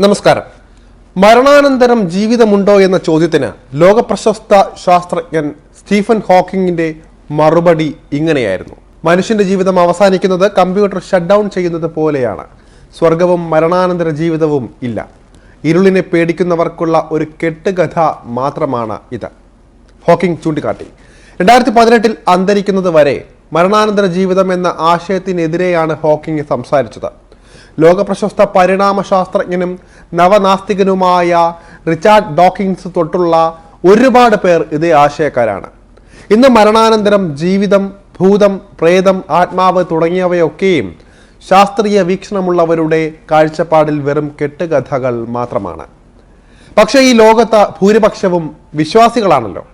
നമസ്കാരം. മരണാനന്തരം ജീവിതമുണ്ടോ എന്ന ചോദ്യത്തിന് ലോകപ്രശസ്ത ശാസ്ത്രജ്ഞൻ സ്റ്റീഫൻ ഹോക്കിങ്ങിന്റെ മറുപടി ഇങ്ങനെയായിരുന്നു. മനുഷ്യന്റെ ജീവിതം അവസാനിക്കുന്നത് കമ്പ്യൂട്ടർ ഷട്ട് ഡൗൺ ചെയ്യുന്നത് പോലെയാണ്. സ്വർഗവും മരണാനന്തര ജീവിതവും ഇല്ല. ഇരുളിനെ പേടിക്കുന്നവർക്കുള്ള ഒരു കെട്ടുകഥ മാത്രമാണ് ഇത്. ഹോക്കിംഗ് ചൂണ്ടിക്കാട്ടി. രണ്ടായിരത്തി പതിനെട്ടിൽ അന്തരിക്കുന്നത് വരെ മരണാനന്തര ജീവിതം എന്ന ആശയത്തിനെതിരെയാണ് ഹോക്കിംഗ് സംസാരിച്ചത്. ലോകപ്രശസ്ത പരിണാമ ശാസ്ത്രജ്ഞനും നവനാസ്തികനുമായ റിച്ചാർഡ് ഡോക്കിൻസ് തൊട്ടുള്ള ഒരുപാട് പേർ ഇതേ ആശയക്കാരാണ്. ഇന്ന് മരണാനന്തരം ജീവിതം ഭൂതം പ്രേതം ആത്മാവ് തുടങ്ങിയവയൊക്കെയും ശാസ്ത്രീയ വീക്ഷണമുള്ളവരുടെ കാഴ്ചപ്പാടിൽ വെറും കെട്ടുകഥകൾ മാത്രമാണ്. പക്ഷേ ഈ ലോകത്ത് ഭൂരിപക്ഷവും വിശ്വാസികളാണല്ലോ.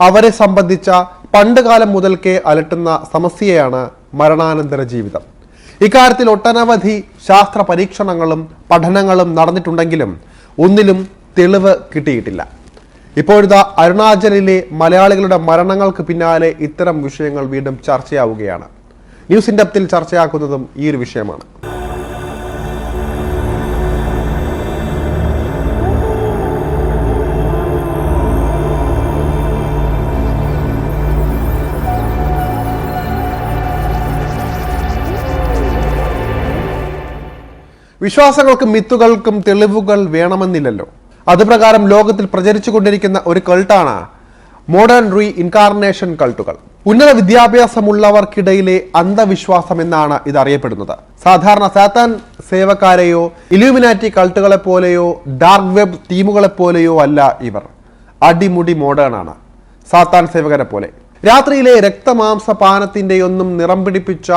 അവരെ സംബന്ധിച്ച പണ്ടുകാലം മുതൽക്കേ അലട്ടുന്ന സമസ്യയാണ് മരണാനന്തര ജീവിതം. ഇക്കാര്യത്തിൽ ഒട്ടനവധി ശാസ്ത്ര പരീക്ഷണങ്ങളും പഠനങ്ങളും നടന്നിട്ടുണ്ടെങ്കിലും ഒന്നിലും തെളിവ് കിട്ടിയിട്ടില്ല. ഇപ്പോഴത്തെ അരുണാചലിലെ മലയാളികളുടെ മരണങ്ങൾക്ക് പിന്നാലെ ഇത്തരം വിഷയങ്ങൾ വീണ്ടും ചർച്ചയാവുകയാണ്. ന്യൂസ് ഇൻഡപ്തിൽ ചർച്ചയാക്കുന്നതും ഈ ഒരു വിഷയമാണ്. വിശ്വാസങ്ങൾക്കും മിത്തുകൾക്കും തെളിവുകൾ വേണമെന്നില്ലല്ലോ. അതുപ്രകാരം ലോകത്തിൽ പ്രചരിച്ചു കൊണ്ടിരിക്കുന്ന ഒരു കൾട്ടാണ് മോഡേൺ റീ ഇൻകാർണേഷൻ കൾട്ടുകൾ ഉന്നത വിദ്യാഭ്യാസമുള്ളവർക്കിടയിലെ അന്ധവിശ്വാസം എന്നാണ് ഇത് അറിയപ്പെടുന്നത് സാധാരണ സാത്താൻ സേവക്കാരെയോ ഇലൂമിനാറ്റി കൾട്ടുകളെ പോലെയോ ഡാർക്ക് വെബ് ടീമുകളെ പോലെയോ അല്ല ഇവർ. അടിമുടി മോഡേൺ ആണ്. സാത്താൻ സേവകരെ പോലെ രാത്രിയിലെ രക്തമാംസപാനത്തിന്റെയൊന്നും നിറം പിടിപ്പിച്ച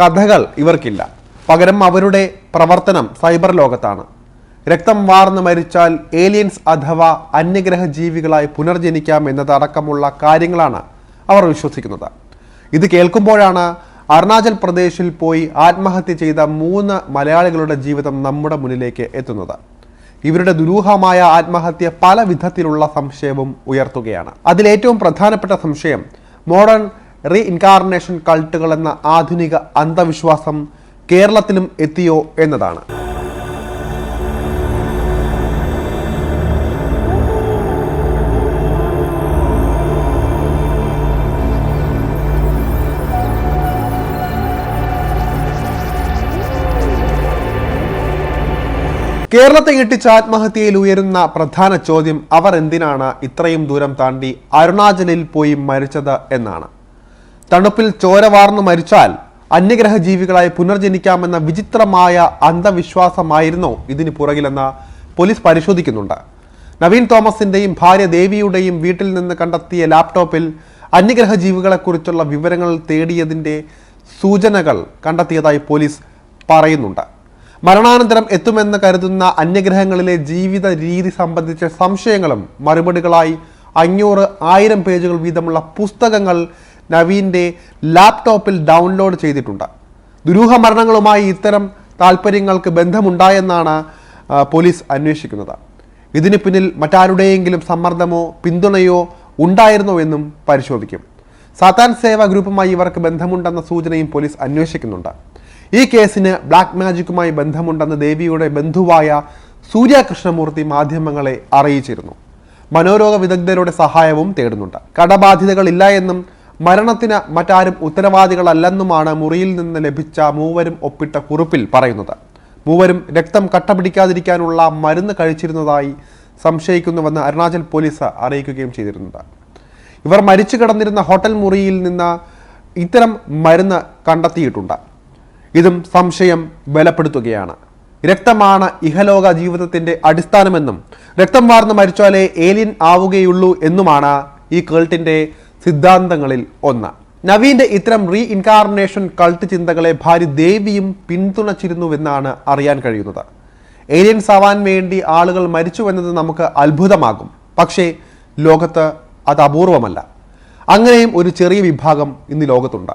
കഥകൾ ഇവർക്കില്ല. പകരം അവരുടെ പ്രവർത്തനം സൈബർ ലോകത്താണ്. രക്തം വാർന്ന് മരിച്ചാൽ ഏലിയൻസ് അഥവാ അന്യഗ്രഹ ജീവികളായി പുനർജനിക്കാം എന്നതടക്കമുള്ള കാര്യങ്ങളാണ് അവർ വിശ്വസിക്കുന്നത്. ഇത് കേൾക്കുമ്പോഴാണ് അരുണാചൽ പ്രദേശിൽ പോയി ആത്മഹത്യ ചെയ്ത മൂന്ന് മലയാളികളുടെ ജീവിതം നമ്മുടെ മുന്നിലേക്ക് എത്തുന്നത്. ഇവരുടെ ദുരൂഹമായ ആത്മഹത്യ പല വിധത്തിലുള്ള സംശയവും ഉയർത്തുകയാണ്. അതിലേറ്റവും പ്രധാനപ്പെട്ട സംശയം മോഡേൺ റീ ഇൻകാർണേഷൻ കൾട്ടുകൾ എന്ന ആധുനിക അന്ധവിശ്വാസം കേരളത്തിലും എത്തിയോ എന്നതാണ്. കേരളത്തെ ഇട്ടിച്ച ആത്മഹത്യയിൽ ഉയരുന്ന പ്രധാന ചോദ്യം അവർ എന്തിനാണ് ഇത്രയും ദൂരം താണ്ടി അരുണാചലിൽ പോയി മരിച്ചത് എന്നാണ്. തണുപ്പിൽ ചോര വാർന്നു മരിച്ചാൽ അന്യഗ്രഹ ജീവികളായി പുനർജനിക്കാമെന്ന വിചിത്രമായ അന്ധവിശ്വാസമായിരുന്നോ ഇതിന് പുറകിലെന്ന് പോലീസ് പരിശോധിക്കുന്നുണ്ട്. നവീൻ തോമസിന്റെയും ഭാര്യ ദേവിയുടെയും വീട്ടിൽ നിന്ന് കണ്ടെത്തിയ ലാപ്ടോപ്പിൽ അന്യഗ്രഹ ജീവികളെക്കുറിച്ചുള്ള വിവരങ്ങൾ തേടിയതിന്റെ സൂചനകൾ കണ്ടെത്തിയതായി പോലീസ് പറയുന്നുണ്ട്. മരണാനന്തരം എത്തുമെന്ന് കരുതുന്ന അന്യഗ്രഹങ്ങളിലെ ജീവിത രീതി സംബന്ധിച്ച സംശയങ്ങളും മറുപടികളായി അഞ്ഞൂറ് ആയിരം പേജുകൾ വീതമുള്ള പുസ്തകങ്ങൾ നവീന്റെ ലാപ്ടോപ്പിൽ ഡൗൺലോഡ് ചെയ്തിട്ടുണ്ട്. ദുരൂഹ മരണങ്ങളുമായി ഇത്തരം താല്പര്യങ്ങൾക്ക് ബന്ധമുണ്ടായെന്നാണ് പോലീസ് അന്വേഷിക്കുന്നത്. ഇതിന് പിന്നിൽ മറ്റാരുടെയെങ്കിലും സമ്മർദ്ദമോ പിന്തുണയോ ഉണ്ടായിരുന്നോ എന്നും പരിശോധിക്കും. സാത്താൻ സേവ ഗ്രൂപ്പുമായി ഇവർക്ക് ബന്ധമുണ്ടെന്ന സൂചനയും പോലീസ് അന്വേഷിക്കുന്നുണ്ട്. ഈ കേസിന് ബ്ലാക്ക് മാജിക്കുമായി ബന്ധമുണ്ടെന്ന് ദേവിയുടെ ബന്ധുവായ സൂര്യ കൃഷ്ണമൂർത്തി മാധ്യമങ്ങളെ അറിയിച്ചിരുന്നു. മനോരോഗ വിദഗ്ധരുടെ സഹായവും തേടുന്നുണ്ട്. കടബാധ്യതകളില്ല എന്നും മരണത്തിന് മറ്റാരും ഉത്തരവാദികളല്ലെന്നുമാണ് മുറിയിൽ നിന്ന് ലഭിച്ച മൂവരും ഒപ്പിട്ട കുറിപ്പിൽ പറയുന്നത്. മൂവരും രക്തം കട്ടപിടിക്കാതിരിക്കാനുള്ള മരുന്ന് കഴിച്ചിരുന്നതായി സംശയിക്കുന്നുവെന്ന് അരുണാചൽ പോലീസ് അറിയിക്കുകയും ചെയ്തിരുന്നത്. ഇവർ മരിച്ചു കിടന്നിരുന്ന ഹോട്ടൽ മുറിയിൽ നിന്ന് ഇത്തരം മരുന്ന് കണ്ടെത്തിയിട്ടുണ്ട്. ഇതും സംശയം ബലപ്പെടുത്തുകയാണ്. രക്തമാണ് ഇഹലോക ജീവിതത്തിന്റെ അടിസ്ഥാനമെന്നും രക്തം വാർന്ന് മരിച്ചാലേ ഏലിയൻ ആവുകയുള്ളൂ എന്നുമാണ് ഈ കേൾട്ടിന്റെ സിദ്ധാന്തങ്ങളിൽ ഒന്ന്. നവീന്റെ ഇത്തരം റീ ഇൻകാർണേഷൻ കൾട്ട് ചിന്തകളെ ഭാര്യ ദേവിയും പിന്തുണച്ചിരുന്നുവെന്നാണ് അറിയാൻ കഴിയുന്നത്. ഏലിയൻസ് ആവാൻ വേണ്ടി ആളുകൾ മരിച്ചുവെന്നത് നമുക്ക് അത്ഭുതമാകും. പക്ഷേ ലോകത്ത് അത് അപൂർവമല്ല. അങ്ങനെയും ഒരു ചെറിയ വിഭാഗം ഇന്ന് ലോകത്തുണ്ട്.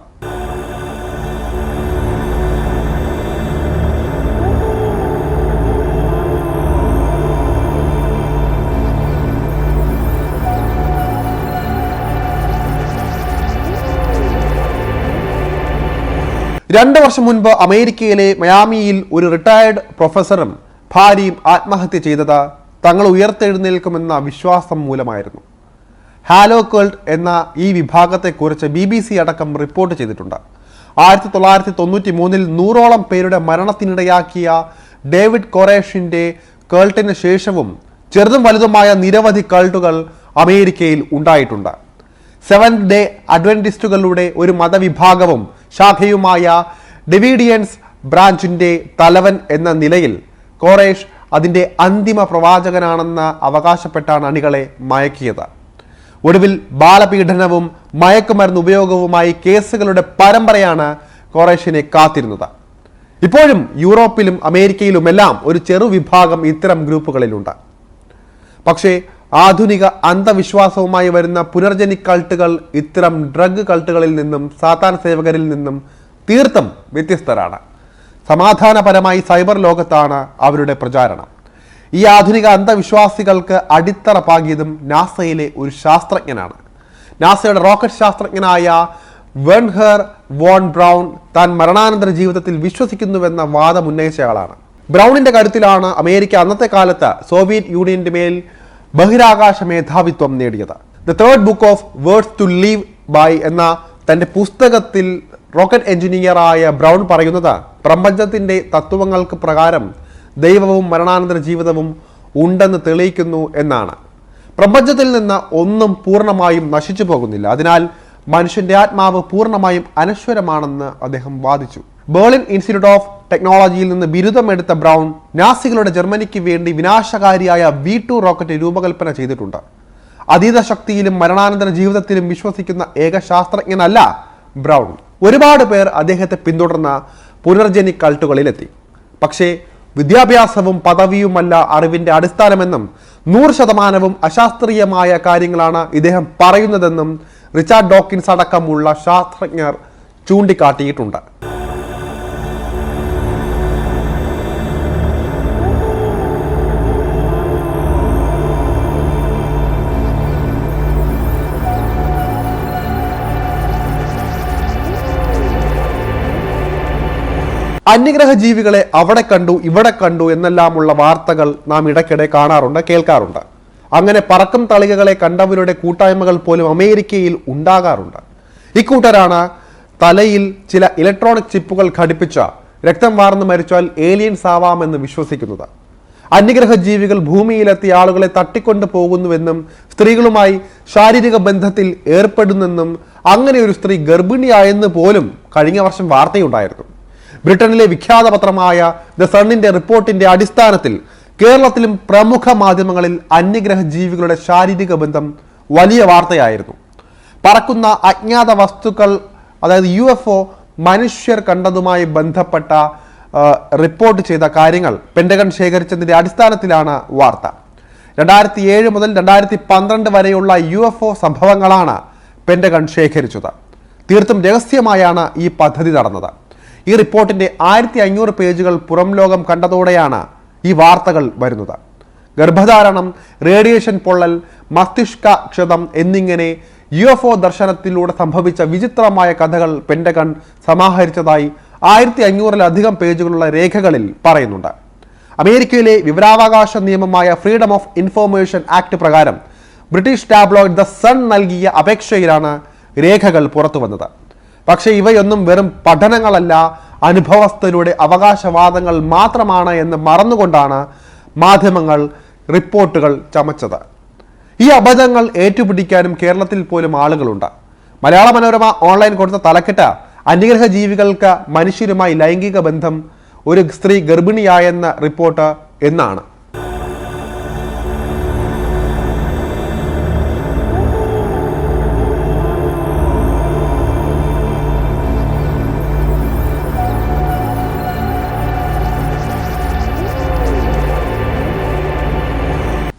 രണ്ട് വർഷം മുൻപ് അമേരിക്കയിലെ മയാമിയിൽ ഒരു റിട്ടയർഡ് പ്രൊഫസറും ഭാര്യയും ആത്മഹത്യ ചെയ്തത് തങ്ങൾ ഉയർത്തെഴുന്നേൽക്കുമെന്ന വിശ്വാസം മൂലമായിരുന്നു. ഹാലോ കേൾട്ട് എന്ന ഈ വിഭാഗത്തെക്കുറിച്ച് ബി ബി സി അടക്കം റിപ്പോർട്ട് ചെയ്തിട്ടുണ്ട്. ആയിരത്തി തൊള്ളായിരത്തി തൊണ്ണൂറ്റി മൂന്നിൽ നൂറോളം പേരുടെ മരണത്തിനിടയാക്കിയ ഡേവിഡ് കൊറേഷിന്റെ കേൾട്ടിന് ശേഷവും ചെറുതും വലുതുമായ നിരവധി കേൾട്ടുകൾ അമേരിക്കയിൽ ഉണ്ടായിട്ടുണ്ട്. സെവൻ ഡേ അഡ്വന്റിസ്റ്റുകളുടെ ഒരു മതവിഭാഗവും ശാഖയുമായ ഡെവിഡിയൻസ് ബ്രാഞ്ചിന്റെ തലവൻ എന്ന നിലയിൽ കോറേഷ് അതിന്റെ അന്തിമ പ്രവാചകനാണെന്ന് അവകാശപ്പെട്ടാണ് അണികളെ മയക്കിയത്. ഒടുവിൽ ബാലപീഡനവും മയക്കുമരുന്ന് ഉപയോഗവുമായി കേസുകളുടെ പരമ്പരയാണ് കോറേഷിനെ കാത്തിരുന്നത്. ഇപ്പോഴും യൂറോപ്പിലും അമേരിക്കയിലുമെല്ലാം ഒരു ചെറു വിഭാഗം ഇത്തരം ഗ്രൂപ്പുകളിലുണ്ട്. പക്ഷേ ആധുനിക അന്ധവിശ്വാസവുമായി വരുന്ന പുനർജനി കൾട്ടുകൾ ഇത്തരം ഡ്രഗ് കൾട്ടുകളിൽ നിന്നും സാത്താൻ സേവകരിൽ നിന്നും തീർത്തും വ്യത്യസ്തരാണ്. സമാധാനപരമായി സൈബർ ലോകത്താണ് അവരുടെ പ്രചാരണം. ഈ ആധുനിക അന്ധവിശ്വാസികൾക്ക് അടിത്തറ പാകിയതും നാസയിലെ ഒരു ശാസ്ത്രജ്ഞനാണ്. നാസയുടെ റോക്കറ്റ് ശാസ്ത്രജ്ഞനായ വെൺഹർ വോൺ ബ്രൗൺ താൻ മരണാനന്തര ജീവിതത്തിൽ വിശ്വസിക്കുന്നുവെന്ന വാദം ഉന്നയിച്ചയാളാണ് ബ്രൗണിന്റെ കരുത്തിലാണ് അമേരിക്ക അന്നത്തെ കാലത്ത് സോവിയറ്റ് യൂണിയന്റെ മേൽ ബഹിരാകാശ മേധാവിത്വം നേടിയത്. The third book of words to leave by എന്ന തന്റെ പുസ്തകത്തിൽ റോക്കറ്റ് എഞ്ചിനീയറായ ബ്രൗൺ പറയുന്നത് പ്രപഞ്ചത്തിന്റെ തത്വങ്ങൾക്ക് പ്രകാരം ദൈവവും മരണാനന്തര ജീവിതവും ഉണ്ടെന്ന് തെളിയിക്കുന്നു എന്നാണ്. പ്രപഞ്ചത്തിൽ നിന്ന് ഒന്നും പൂർണമായും നശിച്ചു പോകുന്നില്ല. അതിനാൽ മനുഷ്യന്റെ ആത്മാവ് പൂർണമായും അനശ്വരമാണെന്ന് അദ്ദേഹം വാദിച്ചു. ബേർലിൻ ഇൻസ്റ്റിറ്റ്യൂട്ട് ഓഫ് ടെക്നോളജിയിൽ നിന്ന് ബിരുദമെടുത്ത ബ്രൗൺ നാസികളുടെ ജർമ്മനിക്ക് വേണ്ടി വിനാശകാരിയായ വി ടു റോക്കറ്റ് രൂപകൽപ്പന ചെയ്തിട്ടുണ്ട്. അതീത ശക്തിയിലും മരണാനന്തര ജീവിതത്തിലും വിശ്വസിക്കുന്ന ഏക ശാസ്ത്രജ്ഞനല്ല ബ്രൗൺ. ഒരുപാട് പേർ അദ്ദേഹത്തെ പിന്തുടർന്ന പുനർജനി കൾട്ടുകളിലെത്തി. പക്ഷേ വിദ്യാഭ്യാസവും പദവിയുമല്ല അറിവിന്റെ അടിസ്ഥാനമെന്നും നൂറ് ശതമാനവും അശാസ്ത്രീയമായ കാര്യങ്ങളാണ് ഇദ്ദേഹം പറയുന്നതെന്നും റിച്ചാർഡ് ഡോക്കിൻസ് അടക്കമുള്ള ശാസ്ത്രജ്ഞർ ചൂണ്ടിക്കാട്ടിയിട്ടുണ്ട്. അന്യഗ്രഹ ജീവികളെ അവിടെ കണ്ടു ഇവിടെ കണ്ടു എന്നെല്ലാമുള്ള വാർത്തകൾ നാം ഇടയ്ക്കിടെ കാണാറുണ്ട് കേൾക്കാറുണ്ട്. അങ്ങനെ പറക്കും തളികകളെ കണ്ടവരുടെ കൂട്ടായ്മകൾ പോലും അമേരിക്കയിൽ ഉണ്ടാകാറുണ്ട്. ഇക്കൂട്ടരാണ് തലയിൽ ചില ഇലക്ട്രോണിക് ചിപ്പുകൾ ഘടിപ്പിച്ച രക്തം വാർന്നു മരിച്ചാൽ ഏലിയൻസ് ആവാമെന്ന് വിശ്വസിക്കുന്നത്. അന്യഗ്രഹ ജീവികൾ ഭൂമിയിലെത്തിയ ആളുകളെ തട്ടിക്കൊണ്ടു പോകുന്നുവെന്നും സ്ത്രീകളുമായി ശാരീരിക ബന്ധത്തിൽ ഏർപ്പെടുന്നെന്നും അങ്ങനെ ഒരു സ്ത്രീ ഗർഭിണിയായെന്ന് പോലും കഴിഞ്ഞ വർഷം വാർത്തയുണ്ടായിരുന്നു. ബ്രിട്ടനിലെ വിഖ്യാത പത്രമായ ദ സണ്ണിന്റെ റിപ്പോർട്ടിന്റെ അടിസ്ഥാനത്തിൽ കേരളത്തിലും പ്രമുഖ മാധ്യമങ്ങളിൽ അന്യഗ്രഹ ജീവികളുടെ ശാരീരിക ബന്ധം വലിയ വാർത്തയായിരുന്നു. പറക്കുന്ന അജ്ഞാത വസ്തുക്കൾ അതായത് യു എഫ് ഒ മനുഷ്യർ കണ്ടതുമായി ബന്ധപ്പെട്ട റിപ്പോർട്ട് ചെയ്ത കാര്യങ്ങൾ പെൻഡഗൺ ശേഖരിച്ചതിന്റെ അടിസ്ഥാനത്തിലാണ് വാർത്ത. രണ്ടായിരത്തി ഏഴ് മുതൽ രണ്ടായിരത്തി പന്ത്രണ്ട് വരെയുള്ള യു എഫ് ഒ സംഭവങ്ങളാണ് പെൻഡഗൺ ശേഖരിച്ചത്. തീർത്തും രഹസ്യമായാണ് ഈ പദ്ധതി നടന്നത്. ഈ റിപ്പോർട്ടിന്റെ ആയിരത്തി അഞ്ഞൂറ് പേജുകൾ പുറം ലോകം കണ്ടതോടെയാണ് ഈ വാർത്തകൾ വരുന്നത്. ഗർഭധാരണം റേഡിയേഷൻ പൊള്ളൽ മസ്തിഷ്ക ക്ഷതം എന്നിങ്ങനെ യു എഫ് ഒ ദർശനത്തിലൂടെ സംഭവിച്ച വിചിത്രമായ കഥകൾ പെൻഡഗൺ സമാഹരിച്ചതായി ആയിരത്തി അഞ്ഞൂറിലധികം പേജുകളുള്ള രേഖകളിൽ പറയുന്നുണ്ട്. അമേരിക്കയിലെ വിവരാവകാശ നിയമമായ ഫ്രീഡം ഓഫ് ഇൻഫോർമേഷൻ ആക്ട് പ്രകാരം ബ്രിട്ടീഷ് ടാബ്ലോയിഡ് ദ സൺ നൽകിയ അപേക്ഷയിലാണ് രേഖകൾ പുറത്തു വന്നത് പക്ഷേ ഇവയൊന്നും വെറും പഠനങ്ങളല്ല അനുഭവസ്ഥരുടെ അവകാശവാദങ്ങൾ മാത്രമാണ് എന്ന് മറന്നുകൊണ്ടാണ് മാധ്യമങ്ങൾ റിപ്പോർട്ടുകൾ ചമച്ചത്. ഈ അബദ്ധങ്ങൾ ഏറ്റുപിടിക്കാനും കേരളത്തിൽ പോലും ആളുകളുണ്ട്. മലയാള മനോരമ ഓൺലൈൻ കൊടുത്ത തലക്കെട്ട അന്യഗ്രഹ ജീവികൾക്ക് മനുഷ്യരുമായി ലൈംഗിക ബന്ധം ഒരു സ്ത്രീ ഗർഭിണിയായെന്ന റിപ്പോർട്ട് എന്നാണ്.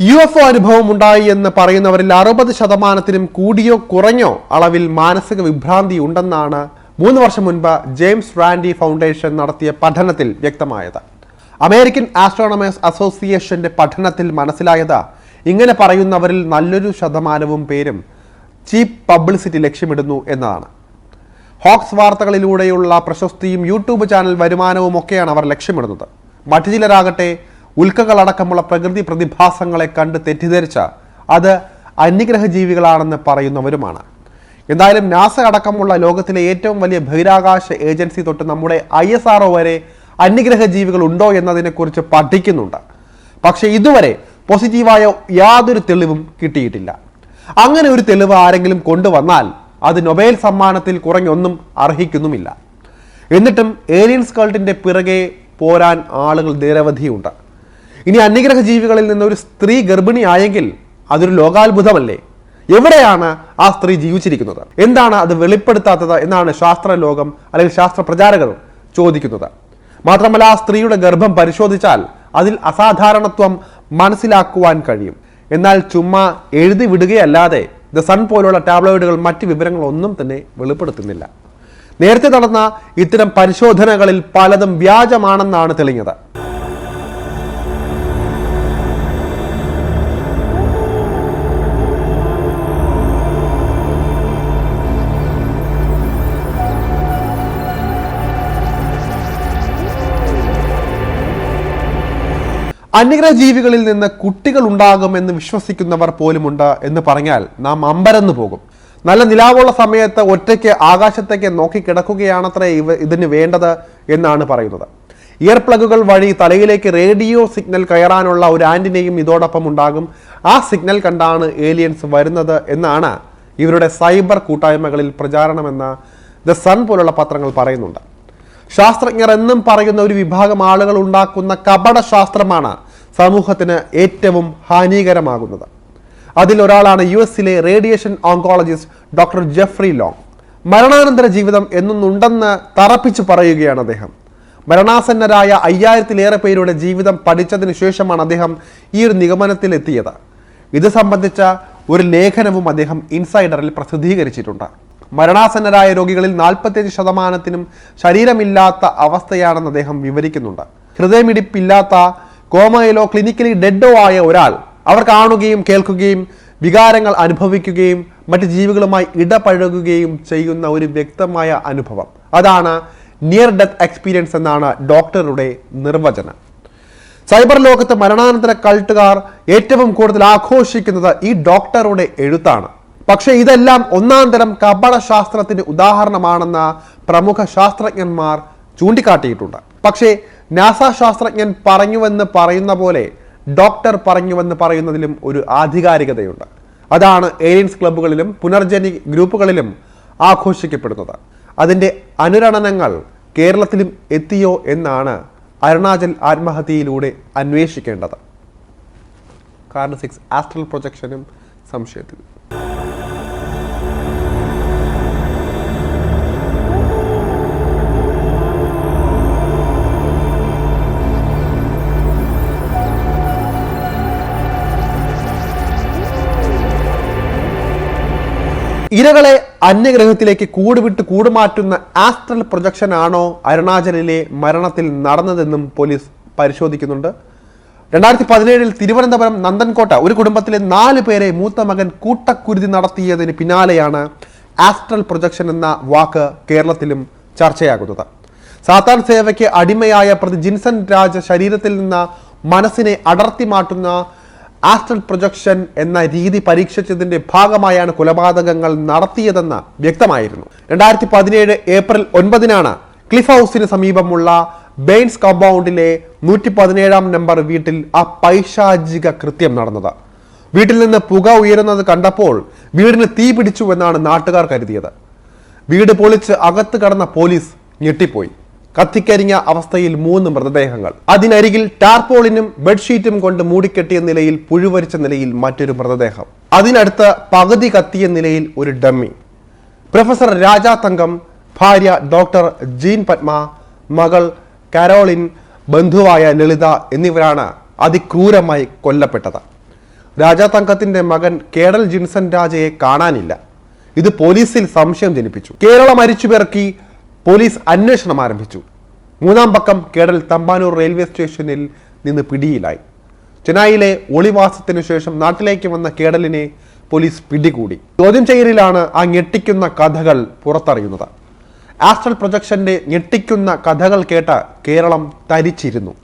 യു എഫ് ഒ അനുഭവം ഉണ്ടായി എന്ന് പറയുന്നവരിൽ അറുപത് ശതമാനത്തിനും കൂടിയോ കുറഞ്ഞോ അളവിൽ മാനസിക വിഭ്രാന്തി ഉണ്ടെന്നാണ് മൂന്ന് വർഷം മുൻപ് ജെയിംസ് റാൻഡി ഫൗണ്ടേഷൻ നടത്തിയ പഠനത്തിൽ വ്യക്തമായത്. അമേരിക്കൻ ആസ്ട്രോണമേഴ്സ് അസോസിയേഷന്റെ പഠനത്തിൽ മനസ്സിലായത് ഇങ്ങനെ പറയുന്നവരിൽ നല്ലൊരു ശതമാനവും പേരും ചീപ്പ് പബ്ലിസിറ്റി ലക്ഷ്യമിടുന്നു എന്നതാണ് ഹോക്സ് വാർത്തകളിലൂടെയുള്ള പ്രശസ്തിയും യൂട്യൂബ് ചാനൽ വരുമാനവും ഒക്കെയാണ് അവർ ലക്ഷ്യമിടുന്നത്. മറ്റു ചിലരാകട്ടെ ഉൽക്കകളടക്കമുള്ള പ്രകൃതി പ്രതിഭാസങ്ങളെ കണ്ട് തെറ്റിദ്ധരിച്ച അത് അന്യഗ്രഹ ജീവികളാണെന്ന് പറയുന്നവരുമാണ്. എന്തായാലും നാസ അടക്കമുള്ള ലോകത്തിലെ ഏറ്റവും വലിയ ബഹിരാകാശ ഏജൻസി തൊട്ട് നമ്മുടെ ഐ എസ് ആർ വരെ അന്യഗ്രഹ ജീവികൾ ഉണ്ടോ എന്നതിനെക്കുറിച്ച് പഠിക്കുന്നുണ്ട്. പക്ഷേ ഇതുവരെ പോസിറ്റീവായ യാതൊരു തെളിവും കിട്ടിയിട്ടില്ല. അങ്ങനെ ഒരു തെളിവ് ആരെങ്കിലും കൊണ്ടുവന്നാൽ അത് നൊബേൽ സമ്മാനത്തിൽ കുറഞ്ഞൊന്നും അർഹിക്കുന്നുമില്ല. എന്നിട്ടും ഏലിയൻസ് കൾട്ടിന്റെ പിറകെ പോരാൻ ആളുകൾ നിരവധിയുണ്ട്. ഇനി അന്യഗ്രഹ ജീവികളിൽ നിന്ന് ഒരു സ്ത്രീ ഗർഭിണിയായെങ്കിൽ അതൊരു ലോകാത്ഭുതമല്ലേ? എവിടെയാണ് ആ സ്ത്രീ ജീവിച്ചിരിക്കുന്നത്? എന്താണ് അത് വെളിപ്പെടുത്താത്തത് എന്നാണ് ശാസ്ത്ര ലോകം അല്ലെങ്കിൽ ശാസ്ത്ര പ്രചാരകർ ചോദിക്കുന്നത്. മാത്രമല്ല ആ സ്ത്രീയുടെ ഗർഭം പരിശോധിച്ചാൽ അതിൽ അസാധാരണത്വം മനസ്സിലാക്കുവാൻ കഴിയും. എന്നാൽ ചുമ്മാ എഴുതി വിടുകയല്ലാതെ ദ സൺ പോലുള്ള ടാബ്ലോയിഡുകൾ മറ്റ് വിവരങ്ങളൊന്നും തന്നെ വെളിപ്പെടുത്തുന്നില്ല. നേരത്തെ നടന്ന ഇത്തരം പരിശോധനകളിൽ പലതും വ്യാജമാണെന്നാണ് തെളിഞ്ഞത്. അന്യഗ്രഹ ജീവികളിൽ നിന്ന് കുട്ടികൾ ഉണ്ടാകുമെന്ന് വിശ്വസിക്കുന്നവർ പോലുമുണ്ട് എന്ന് പറഞ്ഞാൽ നാം അമ്പരന്ന് പോകും. നല്ല നിലാവുള്ള സമയത്ത് ഒറ്റയ്ക്ക് ആകാശത്തേക്ക് നോക്കി കിടക്കുകയാണത്രേ ഇവ ഇതിന് വേണ്ടത് എന്നാണ് പറയുന്നത്. ഇയർ പ്ലഗുകൾ വഴി തലയിലേക്ക് റേഡിയോ സിഗ്നൽ കയറാനുള്ള ഒരു ആന്റിനയും ഇതോടൊപ്പം ഉണ്ടാകും. ആ സിഗ്നൽ കണ്ടാണ് ഏലിയൻസ് വരുന്നത് എന്നാണ് ഇവരുടെ സൈബർ കൂട്ടായ്മകളിൽ പ്രചാരണമെന്ന് ദ സൺ പോലുള്ള പത്രങ്ങൾ പറയുന്നുണ്ട്. ശാസ്ത്രജ്ഞർ എന്നും പറയുന്ന ഒരു വിഭാഗം ആളുകൾ ഉണ്ടാക്കുന്ന കപട ശാസ്ത്രമാണ് സമൂഹത്തിന് ഏറ്റവും ഹാനികരമാകുന്നത്. അതിലൊരാളാണ് യു എസിലെ radiation oncologist doctor Jeffrey Long. മരണാനന്തര ജീവിതം എന്നൊന്നുണ്ടെന്ന് തറപ്പിച്ചു പറയുകയാണ് അദ്ദേഹം. മരണാസന്നരായ അയ്യായിരത്തിലേറെ പേരുടെ ജീവിതം പഠിച്ചതിന് ശേഷമാണ് അദ്ദേഹം ഈ ഒരു നിഗമനത്തിലെത്തിയത് ഇത് സംബന്ധിച്ച ഒരു ലേഖനവും അദ്ദേഹം ഇൻസൈഡറിൽ പ്രസിദ്ധീകരിച്ചിട്ടുണ്ട്. മരണാസന്നരായ രോഗികളിൽ നാൽപ്പത്തിയഞ്ച് ശതമാനത്തിനും ശരീരമില്ലാത്ത അവസ്ഥയാണെന്ന് അദ്ദേഹം വിവരിക്കുന്നുണ്ട്. ഹൃദയമിടിപ്പില്ലാത്ത കോമയിലോ ക്ലിനിക്കലി ഡെഡോ ആയ ഒരാൾ അവർ കാണുകയും കേൾക്കുകയും വികാരങ്ങൾ അനുഭവിക്കുകയും മറ്റ് ജീവികളുമായി ഇടപഴകുകയും ചെയ്യുന്ന ഒരു വ്യക്തമായ അനുഭവം. അതാണ് നിയർ ഡെത്ത് എക്സ്പീരിയൻസ് എന്നാണ് ഡോക്ടറുടെ നിർവചനം. സൈബർ ലോകത്ത് മരണാനന്തര കൾട്ടുകാർ ഏറ്റവും കൂടുതൽ ആഘോഷിക്കുന്നത് ഈ ഡോക്ടറുടെ എഴുത്താണ്. പക്ഷേ ഇതെല്ലാം ഒന്നാം തരം കപട ശാസ്ത്രത്തിന് ഉദാഹരണമാണെന്ന് പ്രമുഖ ശാസ്ത്രജ്ഞന്മാർ ചൂണ്ടിക്കാട്ടിയിട്ടുണ്ട്. പക്ഷേ നാസ ശാസ്ത്രജ്ഞൻ പറഞ്ഞുവെന്ന് പറയുന്ന പോലെ ഡോക്ടർ പറഞ്ഞുവെന്ന് പറയുന്നതിലും ഒരു ആധികാരികതയുണ്ട്. അതാണ് ഏലിയൻസ് ക്ലബ്ബുകളിലും പുനർജനി ഗ്രൂപ്പുകളിലും ആഘോഷിക്കപ്പെടുന്നത്. അതിന്റെ അനുരണനങ്ങൾ കേരളത്തിലും എത്തിയോ എന്നാണ് അരുണാചൽ ആത്മഹത്യയിലൂടെ അന്വേഷിക്കേണ്ടത്. കാരണം സിക്സ് ആസ്ട്രൽ പ്രൊജക്ഷനും സംശയത്തിൽ. ഇരകളെ അന്യഗ്രഹത്തിലേക്ക് കൂടുവിട്ട് കൂടുമാറ്റുന്ന ആസ്ട്രൽ പ്രൊജക്ഷൻ ആണോ അരുണാചലിലെ മരണത്തിൽ നടന്നതെന്നും പോലീസ് പരിശോധിക്കുന്നുണ്ട്. രണ്ടായിരത്തി പതിനേഴിൽ തിരുവനന്തപുരം നന്ദൻകോട്ട ഒരു കുടുംബത്തിലെ നാല് പേരെ മൂത്ത മകൻ കൂട്ടക്കുരുതി നടത്തിയതിന് പിന്നാലെയാണ് ആസ്ട്രൽ പ്രൊജക്ഷൻ എന്ന വാക്ക് കേരളത്തിലും ചർച്ചയാകുന്നത്. സാത്താൻ സേവയ്ക്ക് അടിമയായ പ്രതി ജിൻസൺ രാജ ശരീരത്തിൽ നിന്ന് മനസ്സിനെ അടർത്തി മാറ്റുന്ന ആസ്ട്രൽ പ്രൊജക്ഷൻ എന്ന രീതി പരീക്ഷിച്ചതിന്റെ ഭാഗമായാണ് കൊലപാതകങ്ങൾ നടത്തിയതെന്ന് വ്യക്തമായിരുന്നു. രണ്ടായിരത്തി പതിനേഴ് ഏപ്രിൽ ഒൻപതിനാണ് ക്ലിഫ് ഹൗസിന് സമീപമുള്ള ബെയിൻസ് കോമ്പൗണ്ടിലെ നൂറ്റി പതിനേഴാം നമ്പർ വീട്ടിൽ ആ പൈശാചിക കൃത്യം നടന്നത്. വീട്ടിൽ നിന്ന് പുക ഉയരുന്നത് കണ്ടപ്പോൾ വീടിന് തീ പിടിച്ചു എന്നാണ് നാട്ടുകാർ കരുതിയത്. വീട് പൊളിച്ച് അകത്ത് കടന്ന പോലീസ് ഞെട്ടിപ്പോയി. കത്തിക്കരിഞ്ഞ അവസ്ഥയിൽ മൂന്ന് മൃതദേഹങ്ങൾ. അതിനരികിൽ ടാർപോളിനും ബെഡ്ഷീറ്റും കൊണ്ട് മൂടിക്കെട്ടിയ നിലയിൽ പുഴുവരിച്ച നിലയിൽ മറ്റൊരു മൃതദേഹം. അതിനടുത്ത് പകുതി കത്തിയ നിലയിൽ ഒരു ഡമ്മി. പ്രൊഫസർ രാജാ തങ്കം ഭാര്യ ഡോക്ടർ ജീൻ പത്മ മകൾ കരോളിൻ ബന്ധുവായ ലളിത എന്നിവരാണ് അതിക്രൂരമായി കൊല്ലപ്പെട്ടത്. രാജാ തങ്കത്തിന്റെ മകൻ കേരൾ ജിൻസൺ രാജയെ കാണാനില്ല. ഇത് പോലീസിൽ സംശയം ജനിപ്പിച്ചു. കേരളം മരിച്ചുപിറക്കി പോലീസ് അന്വേഷണം ആരംഭിച്ചു. മൂന്നാം പക്കം കേടൽ തമ്പാനൂർ റെയിൽവേ സ്റ്റേഷനിൽ നിന്ന് പിടിയിലായി. ചെന്നൈയിലെ ഒളിവാസത്തിനു ശേഷം നാട്ടിലേക്ക് വന്ന കേടലിനെ പോലീസ് പിടികൂടി. ചോദ്യം ചെയ്യലിലാണ് ആ ഞെട്ടിക്കുന്ന കഥകൾ പുറത്തറിയുന്നത്. ആസ്ട്രൽ പ്രൊജക്ഷന്റെ ഞെട്ടിക്കുന്ന കഥകൾ കേട്ട കേരളം തരിച്ചിരുന്നു.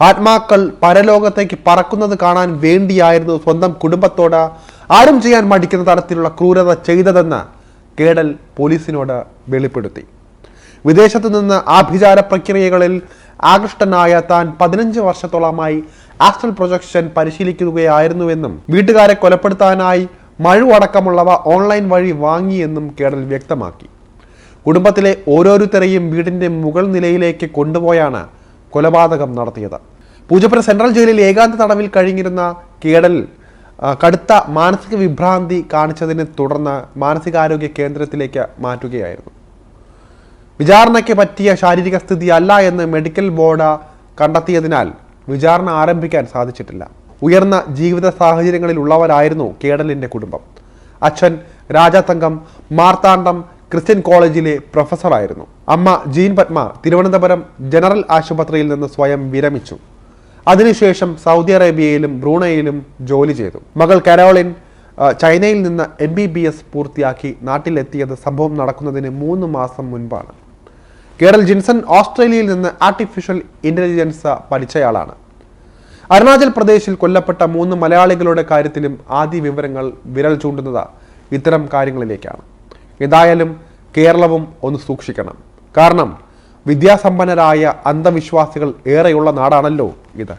ആത്മാക്കൾ പരലോകത്തേക്ക് പറക്കുന്നത് കാണാൻ വേണ്ടിയായിരുന്നു സ്വന്തം കുടുംബത്തോട് ആരും ചെയ്യാൻ മടിക്കുന്ന തരത്തിലുള്ള ക്രൂരത ചെയ്തതെന്ന് കേടൽ പോലീസിനോട് വെളിപ്പെടുത്തി. വിദേശത്തു നിന്ന് ആഭിചാര പ്രക്രിയകളിൽ ആകൃഷ്ടനായ താൻ പതിനഞ്ച് വർഷത്തോളമായി ആസ്ട്രൽ പ്രൊജക്ഷൻ പരിശീലിക്കുകയായിരുന്നുവെന്നും വീട്ടുകാരെ കൊലപ്പെടുത്താനായി മഴു അടക്കമുള്ളവ ഓൺലൈൻ വഴി വാങ്ങിയെന്നും കേടൽ വ്യക്തമാക്കി. കുടുംബത്തിലെ ഓരോരുത്തരെയും വീടിന്റെ മുകൾ നിലയിലേക്ക് കൊണ്ടുപോയാണ് കൊലപാതകം നടത്തിയത്. പൂജപ്പുര സെൻട്രൽ ജയിലിൽ ഏകാന്ത തടവിൽ കഴിഞ്ഞിരുന്ന കേടൽ കടുത്ത മാനസിക വിഭ്രാന്തി കാണിച്ചതിനെ തുടർന്ന് മാനസികാരോഗ്യ കേന്ദ്രത്തിലേക്ക് മാറ്റുകയായിരുന്നു. വിചാരണയ്ക്ക് പറ്റിയ ശാരീരിക സ്ഥിതി അല്ല എന്ന് മെഡിക്കൽ ബോർഡ് കണ്ടെത്തിയതിനാൽ വിചാരണ ആരംഭിക്കാൻ സാധിച്ചിട്ടില്ല. ഉയർന്ന ജീവിത സാഹചര്യങ്ങളിൽ ഉള്ളവരായിരുന്നു കേടലിന്റെ കുടുംബം. അച്ഛൻ രാജാതങ്കം മാർത്താണ്ഡം ക്രിസ്ത്യൻ കോളേജിലെ പ്രൊഫസറായിരുന്നു. അമ്മ ജീൻ പത്മ തിരുവനന്തപുരം ജനറൽ ആശുപത്രിയിൽ നിന്ന് സ്വയം വിരമിച്ചു. അതിനുശേഷം സൗദി അറേബ്യയിലും ബ്രൂണയിലും ജോലി ചെയ്തു. മകൾ കരോളിൻ ചൈനയിൽ നിന്ന് എം ബി ബി എസ് പൂർത്തിയാക്കി നാട്ടിലെത്തിയത് സംഭവം നടക്കുന്നതിന് മൂന്ന് മാസം മുൻപാണ്. കേരൾ ജിൻസൺ ഓസ്ട്രേലിയയിൽ നിന്ന് ആർട്ടിഫിഷ്യൽ ഇന്റലിജൻസ് പഠിച്ചയാളാണ്. അരുണാചൽ പ്രദേശിൽ കൊല്ലപ്പെട്ട മൂന്ന് മലയാളികളുടെ കാര്യത്തിലും ആദ്യ വിവരങ്ങൾ വിരൽ ചൂണ്ടുന്നത് ഇത്തരം കാര്യങ്ങളിലേക്കാണ്. ഏതായാലും കേരളവും ഒന്ന് സൂക്ഷിക്കണം. കാരണം വിദ്യാസമ്പന്നരായ അന്ധവിശ്വാസികൾ ഏറെയുള്ള നാടാണല്ലോ ഇത്.